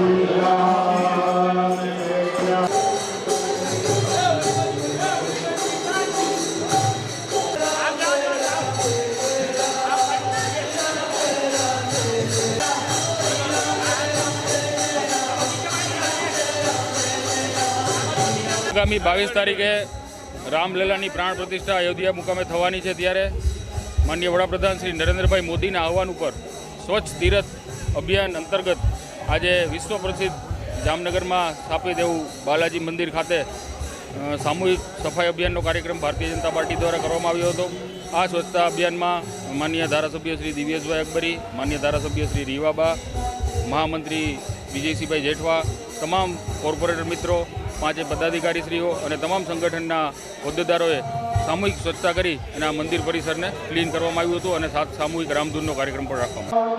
આગામી બાવીસ તારીખે રામલલાની પ્રાણ પ્રતિષ્ઠા અયોધ્યા મુકામે થવાની છે ત્યારે માનનીય વડાપ્રધાન શ્રી નરેન્દ્રભાઈ મોદીના આહવાન ઉપર સ્વચ્છ તીરથ અભિયાન અંતર્ગત આજે વિશ્વ પ્રસિદ્ધ જામનગરમાં સ્થાપિત એવું બાલાજી મંદિર ખાતે સામૂહિક સફાઈ અભિયાનનો કાર્યક્રમ ભારતીય જનતા પાર્ટી દ્વારા કરવામાં આવ્યો હતો આ સ્વચ્છતા અભિયાનમાં માન્ય ધારાસભ્ય શ્રી દિવ્યેશભાઈ અકબરી માન્ય ધારાસભ્ય શ્રી રીવાબા, મહામંત્રી વિજયસિંહભાઈ જેઠવા, તમામ કોર્પોરેટર મિત્રો, પાંચે પદાધિકારીશ્રીઓ અને તમામ સંગઠનના હોદ્દેદારોએ સામૂહિક સ્વચ્છતા કરી અને આ મંદિર પરિસરને ક્લીન કરવામાં આવ્યું હતું અને સાથ સામૂહિક રામધૂનનો કાર્યક્રમ પણ રાખવામાં આવ્યો.